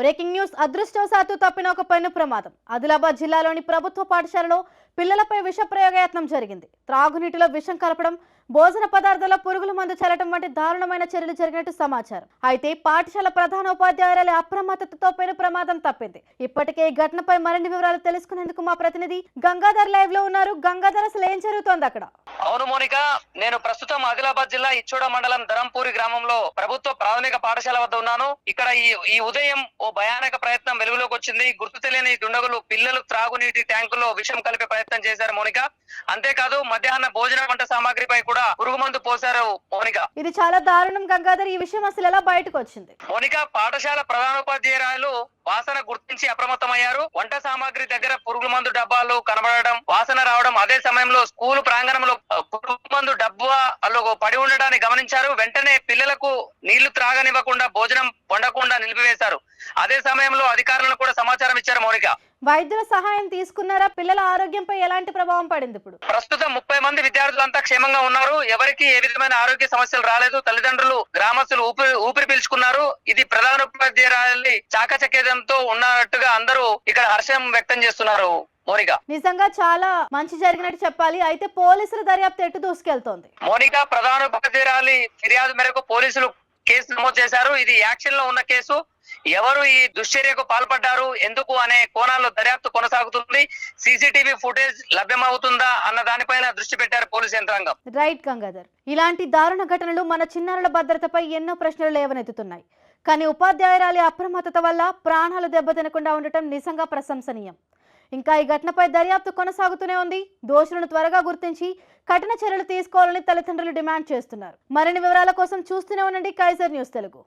Breaking news అదృష్టవశాత్తు తప్పిన ఒక పెను ప్రమాదం. ఆదిలాబాద్ జిల్లాలోని ప్రభుత్వ పాఠశాలలో పిల్లలపై విష ప్రయోగయత్నం జరిగింది. త్రాగునీటిలో విషం కలపడం భోజన పదార్థాల పురుగుల మందు చల్లటం వంటి దారుణమైన చర్యలు జరిగినట్టు సమాచారం. అయితే పాఠశాల ప్రధాన ఉపాధ్యాయురాలి అప్రమత్తతతో పెను ప్రమాదం తప్పింది. ఇప్పటికే ఈ ఘటనపై మరిన్ని వివరాలు తెలుసుకునేందుకు మా ప్రతినిధి గంగాధర్ లైవ్లో ఉన్నారు. గంగాధర్ అసలు ఏం జరుగుతోంది అక్కడ? అవును మోనిక నేను ప్రస్తుతం ఆదిలాబాద్ జిల్లా ఇచ్చోడ మండలం ధరంపూరి గ్రామంలో ప్రభుత్వ ప్రాథమిక పాఠశాల వద్ద ఉన్నాను. ఇక్కడ ఈ ఈ ఉదయం ఓ భయానక ప్రయత్నం వెలుగులోకి వచ్చింది. గుర్తు తెలియని దుండగులు పిల్లలు త్రాగునీటి ట్యాంకులో విషం కలిపే ప్రయత్నం చేశారు మోనిక. అంతేకాదు మధ్యాహ్న భోజన వంట సామాగ్రిపై కూడా పురుగు మందు పోశారు మోనిక. ఇది చాలా దారుణం గంగాధర్ ఈ విషయం అసలు ఎలా బయటకు వచ్చింది? మోనిక పాఠశాల ప్రధానోపాధ్యాయురాలు వాసన గుర్తించి అప్రమత్తమయ్యారు. వంట సామాగ్రి దగ్గర పురుగు మందు డబ్బాలు కనబడడం వాసన రావడం అదే సమయంలో స్కూల్ ప్రాంగణంలో మందు డబ్బా పడి ఉండడాన్ని గమనించారు. వెంటనే పిల్లలకు నీళ్ళు త్రాగనివ్వకుండా భోజనం వండకుండా నిలిపివేశారు. అదే సమయంలో అధికారులను కూడా సమాచారం ఇచ్చారు మౌనిక. వైద్యుల సహాయం తీసుకున్నారా? పిల్లల ఆరోగ్యంపై ఎలాంటి ప్రభావం పడింది ఇప్పుడు? ప్రస్తుతం ముప్పై మంది విద్యార్థులంతా క్షేమంగా ఉన్నారు. ఎవరికి ఏ విధమైన ఆరోగ్య సమస్యలు రాలేదు. తల్లిదండ్రులు గ్రామస్తులు ఊపిరి ఊపిరి పీల్చుకున్నారు. ఇది ప్రధాన ఉపాధ్యాయురాలి చాకచక్యంతో ఉన్నట్టుగా అందరూ ఇక్కడ హర్షం వ్యక్తం చేస్తున్నారు. మోనిక. నిజంగా చాలా మంచి జరిగినట్టు చెప్పాలి. అయితే పోలీసుల దర్యాప్తు ఎటు దూసుకెళ్తోంది? మోనిక ప్రధాన ఉపాధ్యాయురాలి ఫిర్యాదు మేరకు పోలీసులు కేసు నమోదు చేశారు. ఇది యాక్షన్లో ఉన్న కేసు. ఎవరు ఈ దుశ్చర్యకు పాల్పడ్డారు? ఎందుకు అనే కోణాల్లో దర్యాప్తు కొనసాగుతుంది. సీసీటీవీ ఫుటేజ్ లభ్యమవుతుందా అన్న దానిపైన దృష్టి పెట్టారు పోలీసు యంత్రాంగం. రైట్ గంగాధర్. ఇలాంటి దారుణ ఘటనలు మన చిన్నారుల భద్రతపై ఎన్నో ప్రశ్నలు లేవనెత్తుతున్నాయి. కానీ ఉపాధ్యాయురాలి అప్రమత్తత వల్ల ప్రాణాలు దెబ్బతినకుండా ఉండటం నిజంగా ప్రశంసనీయం. ఇంకా ఈ ఘటనపై దర్యాప్తు కొనసాగుతూనే ఉంది. దోషులను త్వరగా గుర్తించి కఠిన చర్యలు తీసుకోవాలని తల్లిదండ్రులు డిమాండ్ చేస్తున్నారు. మరిన్ని వివరాల కోసం చూస్తూనే ఉండండి. Kaizer news Telugu.